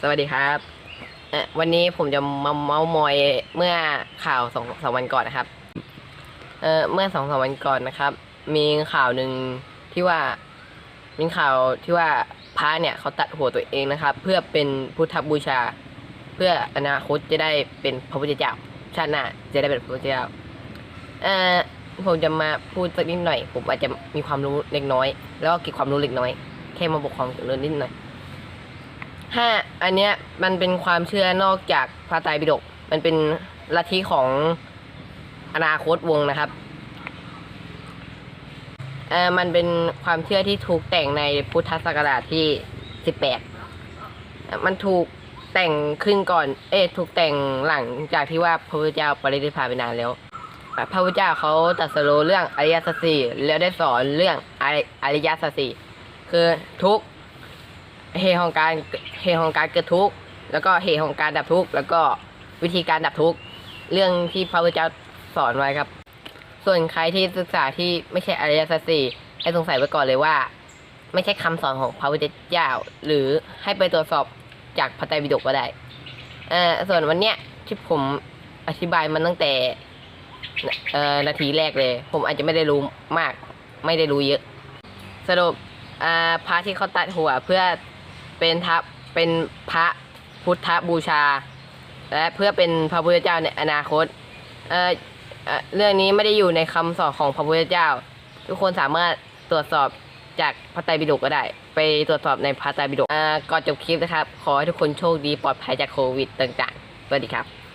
สวัสดีครับเอ่อวันนี้ผมจะมาเมาส์มอยเมื่อข่าวสองสองวันก่อนนะครับ เอ่อเมื่อสองสามวันก่อนนะครับ มีข่าวหนึ่งที่ว่ามีข่าวที่ว่าพระเนี่ยเขาตัดหัวตัวเองนะครับ เพื่อเป็นพุทธบูชา เพื่ออนาคตจะได้เป็นพระพุทธเจ้าชาติหน้าจะได้เป็นพระพุทธเจ้าเอ่อผมจะมาพูดสักนิดหน่อย ผมอาจจะมีความรู้เล็กน้อย แล้วก็เก็บความรู้เล็กน้อย แค่มาบอกความรู้นิดหน่อย ห้าอันเนี้ยมันเป็นความเชื่อนอกจากพระไตรปิฎกมันเป็นลัทธิของอนาคตวงนะครับเออมันเป็นความเชื่อที่ถูกแต่งในพุทธศักราชที่สิบแปดมันถูกแต่งขึ้นก่อน เอ๊ถูกแต่งหลังจากที่ว่าพระพุทธเจ้าปรินิพพานไปนานแล้ว พระพุทธเจ้าเขาตรัสรู้เรื่องอริยสัจสี่แล้วได้สอนเรื่องอริอริยสัจสี่คือทุกข เหตุของการเหตุของการเกิดทุกข์แล้วก็เหตุของการดับทุกข์แล้วก็วิธีการดับทุกข์เรื่องที่พระพุทธเจ้าสอนไว้ครับ ส่วนใครที่ศึกษาที่ไม่ใช่อริยสัจสี่ให้สงสัยไว้ก่อนเลยว่า ไม่ใช่คำสอนของพระพุทธเจ้าหรือให้ไปตรวจสอบจากพระไตรปิฎกก็ได้เอ่อส่วนวันเนี้ยที่ผมอธิบายมันตั้งแต่เอ่อนาทีแรกเลย ผมอาจจะไม่ได้รู้มาก ไม่ได้รู้เยอะ สรุปอ่าพระที่เขาตัดหัวเพื่อ เป็นทัพเป็นพระพุทธบูชา และเพื่อเป็นพระพุทธเจ้าในอนาคตเอ่อเเรื่องนี้ไม่ได้อยู่ในคำสอนของพระพุทธเจ้า ทุกคนสามารถตรวจสอบจากพระไตรปิฎกก็ได้ ไปตรวจสอบในพระไตรปิฎกอ่าก่อนจบคลิปนะครับ ขอให้ทุกคนโชคดีปลอดภัยจากโควิดต่างๆสวัสดีครับ